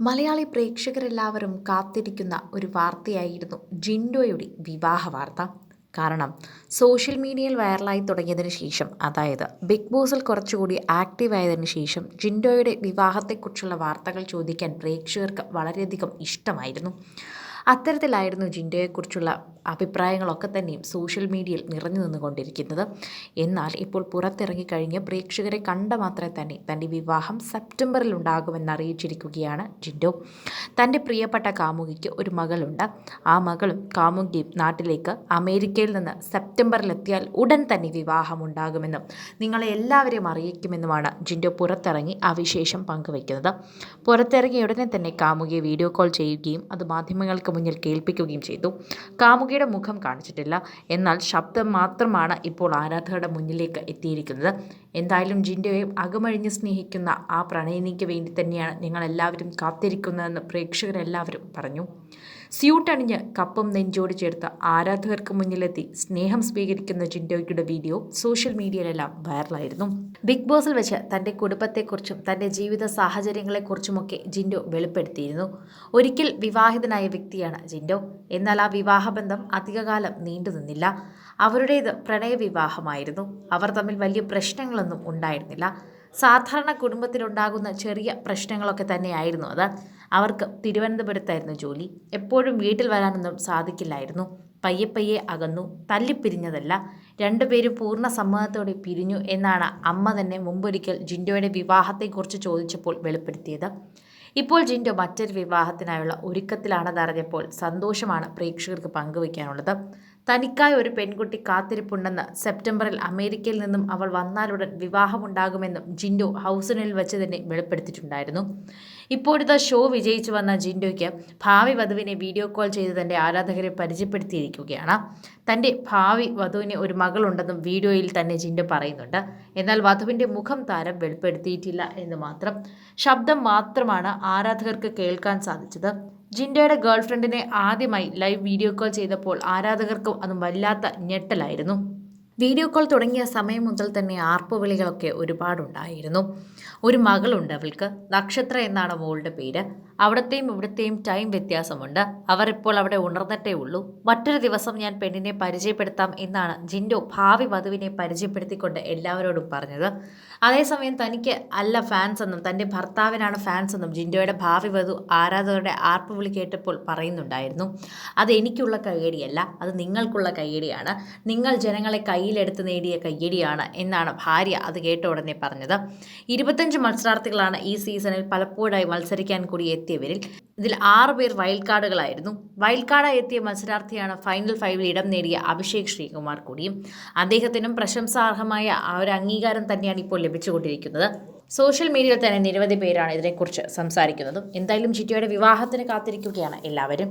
മലയാളി പ്രേക്ഷകരെല്ലാവരും കാത്തിരിക്കുന്ന ഒരു വാർത്തയായിരുന്നു ജിൻഡോയുടെ വിവാഹ വാർത്ത. കാരണം സോഷ്യൽ മീഡിയയിൽ വൈറലായി തുടങ്ങിയതിന് ശേഷം അതായത് ബിഗ് ബോസിൽ കുറച്ചുകൂടി ആക്റ്റീവ് ആയതിനു ശേഷം ജിൻഡോയുടെ വിവാഹത്തെക്കുറിച്ചുള്ള വാർത്തകൾ ചോദിക്കാൻ പ്രേക്ഷകർക്ക് വളരെയധികം ഇഷ്ടമായിരുന്നു. അത്തരത്തിലായിരുന്നു ജിൻഡോയെക്കുറിച്ചുള്ള അഭിപ്രായങ്ങളൊക്കെ തന്നെയും സോഷ്യൽ മീഡിയയിൽ നിറഞ്ഞു നിന്നുകൊണ്ടിരിക്കുന്നത്. എന്നാൽ ഇപ്പോൾ പുറത്തിറങ്ങിക്കഴിഞ്ഞ് പ്രേക്ഷകരെ കണ്ട മാത്രമേ തന്നെ തന്റെ വിവാഹം സെപ്റ്റംബറിൽ ഉണ്ടാകുമെന്ന് അറിയിച്ചിരിക്കുകയാണ് ജിൻഡോ. തന്റെ പ്രിയപ്പെട്ട കാമുകിക്ക് ഒരു മകളുണ്ട്. ആ മകളും കാമുകിയും നാട്ടിലേക്ക് അമേരിക്കയിൽ നിന്ന് സെപ്റ്റംബറിലെത്തിയാൽ ഉടൻ തന്നെ വിവാഹം ഉണ്ടാകുമെന്നും നിങ്ങളെ എല്ലാവരെയും അറിയിക്കുമെന്നുമാണ് ജിൻഡോ പുറത്തിറങ്ങി ആ വിശേഷം പങ്കുവയ്ക്കുന്നത്. പുറത്തിറങ്ങിയ ഉടനെ തന്നെ കാമുകിയെ വീഡിയോ കോൾ ചെയ്യുകയും അത് മാധ്യമങ്ങൾക്ക് മുന്നിൽ കേൾപ്പിക്കുകയും ചെയ്തു. കാമുകിയുടെ മുഖം കാണിച്ചിട്ടില്ല. എന്നാൽ ശബ്ദം മാത്രമാണ് ഇപ്പോൾ ആരാധകരുടെ മുന്നിലേക്ക് എത്തിയിരിക്കുന്നത്. എന്തായാലും ജിൻഡോയെ അകമഴിഞ്ഞ് സ്നേഹിക്കുന്ന ആ പ്രണയിനിക്ക് വേണ്ടി തന്നെയാണ് നിങ്ങളെല്ലാവരും കാത്തിരിക്കുന്നതെന്ന് പ്രേക്ഷകരെല്ലാവരും പറഞ്ഞു. സ്യൂട്ട് അണിഞ്ഞ് കപ്പും നെഞ്ചോട് ചേർത്ത് ആരാധകർക്ക് മുന്നിലെത്തി സ്നേഹം സ്വീകരിക്കുന്ന ജിൻഡോയ്ക്കുടെ വീഡിയോ സോഷ്യൽ മീഡിയയിലെല്ലാം വൈറലായിരുന്നു. ബിഗ് ബോസിൽ വെച്ച് തന്റെ കുടുംബത്തെക്കുറിച്ചും തന്റെ ജീവിത സാഹചര്യങ്ങളെക്കുറിച്ചുമൊക്കെ ജിൻഡോ വെളിപ്പെടുത്തിയിരുന്നു. ഒരിക്കൽ വിവാഹിതനായ വ്യക്തിയാണ് ജിൻഡോ. എന്നാൽ ആ വിവാഹബന്ധം അധികകാലം നീണ്ടു നിന്നില്ല. അവരുടേത് പ്രണയവിവാഹമായിരുന്നു. അവർ തമ്മിൽ വലിയ പ്രശ്നങ്ങളൊന്നും ഉണ്ടായിരുന്നില്ല. സാധാരണ കുടുംബത്തിലുണ്ടാകുന്ന ചെറിയ പ്രശ്നങ്ങളൊക്കെ തന്നെയായിരുന്നു അത്. അവർക്ക് തിരുവനന്തപുരത്തായിരുന്നു ജോലി. എപ്പോഴും വീട്ടിൽ വരാനൊന്നും സാധിക്കില്ലായിരുന്നു. പയ്യെ പയ്യെ അകന്നു. തല്ലിപ്പിരിഞ്ഞതല്ല. രണ്ടുപേരും പൂർണ സമ്മതത്തോടെ പിരിഞ്ഞു എന്നാണ് അമ്മ തന്നെ മുമ്പൊരിക്കൽ ജിൻഡോയുടെ വിവാഹത്തെക്കുറിച്ച് ചോദിച്ചപ്പോൾ വെളിപ്പെടുത്തിയത്. ഇപ്പോൾ ജിൻഡോ മറ്റൊരു വിവാഹത്തിനായുള്ള ഒരുക്കത്തിലാണെന്നറിഞ്ഞപ്പോൾ സന്തോഷമാണ് പ്രേക്ഷകർക്ക് പങ്കുവയ്ക്കാനുള്ളത്. തനിക്കായ ഒരു പെൺകുട്ടി കാത്തിരിപ്പുണ്ടെന്ന് സെപ്റ്റംബറിൽ അമേരിക്കയിൽ നിന്നും അവൾ വന്നാലുടൻ വിവാഹമുണ്ടാകുമെന്നും ജിൻഡോ ഹൗസിനിൽ വെച്ച് തന്നെ വെളിപ്പെടുത്തിയിട്ടുണ്ടായിരുന്നു. ഇപ്പോഴത്തെ ഷോ വിജയിച്ചു വന്ന ജിൻഡോയ്ക്ക് ഭാവി വധുവിനെ വീഡിയോ കോൾ ചെയ്ത് തന്റെ ആരാധകരെ പരിചയപ്പെടുത്തിയിരിക്കുകയാണ്. തന്റെ ഭാവി വധുവിന് ഒരു മകളുണ്ടെന്നും വീഡിയോയിൽ തന്നെ ജിൻഡോ പറയുന്നുണ്ട്. എന്നാൽ വധുവിന്റെ മുഖം താരം വെളിപ്പെടുത്തിയിട്ടില്ല എന്ന് മാത്രം. ശബ്ദം മാത്രമാണ് ആരാധകർക്ക് കേൾക്കാൻ സാധിച്ചത്. ജിൻഡോയുടെ ഗേൾഫ്രണ്ടിനെ ആദ്യമായി ലൈവ് വീഡിയോ കോൾ ചെയ്തപ്പോൾ ആരാധകർക്കും അതും വല്ലാത്ത ഞെട്ടലായിരുന്നു. വീഡിയോ കോൾ തുടങ്ങിയ സമയം മുതൽ തന്നെ ആർപ്പുവിളികളൊക്കെ ഒരുപാടുണ്ടായിരുന്നു. ഒരു മകളുണ്ട് അവൾക്ക്. നക്ഷത്ര എന്നാണ് മോളുടെ പേര്. അവിടത്തെയും ഇവിടത്തെയും ടൈം വ്യത്യാസമുണ്ട്. അവർ ഇപ്പോൾ അവിടെ ഉണർന്നിട്ടേ ഉള്ളൂ. മറ്റൊരു ദിവസം ഞാൻ പെണ്ണിനെ പരിചയപ്പെടുത്താം എന്നാണ് ജിൻഡോ ഭാവി വധുവിനെ പരിചയപ്പെടുത്തിക്കൊണ്ട് എല്ലാവരോടും പറഞ്ഞത്. അതേസമയം തനിക്ക് അല്ല ഫാൻസ് എന്നും തന്റെ ഭർത്താവിനാണ് ഫാൻസ് എന്നും ജിൻഡോയുടെ ഭാവി വധു ആരാധകരുടെ ആർപ്പ് വിളി കേട്ടപ്പോൾ പറയുന്നുണ്ടായിരുന്നു. അത് എനിക്കുള്ള കയ്യടിയല്ല അത് നിങ്ങൾക്കുള്ള കയ്യടിയാണ് നിങ്ങൾ ജനങ്ങളെ കയ്യിലെടുത്ത് നേടിയ കയ്യടിയാണ് എന്നാണ് ഭാര്യ അത് കേട്ട ഉടനെ പറഞ്ഞത്. ഇരുപത്തഞ്ച് മത്സരാർത്ഥികളാണ് ഈ സീസണിൽ പലപ്പോഴായി മത്സരിക്കാൻ കൂടി എത്തിയവരിൽ ഇതിൽ ആറ് പേർ വൈൽഡ് കാർഡുകളായിരുന്നു വൈൽഡ് കാർഡായി എത്തിയ മത്സരാർത്ഥിയാണ് ഫൈനൽ ഫൈവിൽ ഇടം നേടിയ അഭിഷേക് ശ്രീകുമാർ കൂടിയും. അദ്ദേഹത്തിനും പ്രശംസാർഹമായ ആ ഒരു അംഗീകാരം തന്നെയാണ് ഇപ്പോൾ ലഭിച്ചുകൊണ്ടിരിക്കുന്നത്. സോഷ്യൽ മീഡിയയിൽ തന്നെ നിരവധി പേരാണ് ഇതിനെക്കുറിച്ച് സംസാരിക്കുന്നതും. എന്തായാലും ചിറ്റിയുടെ വിവാഹത്തിന് കാത്തിരിക്കുകയാണ് എല്ലാവരും.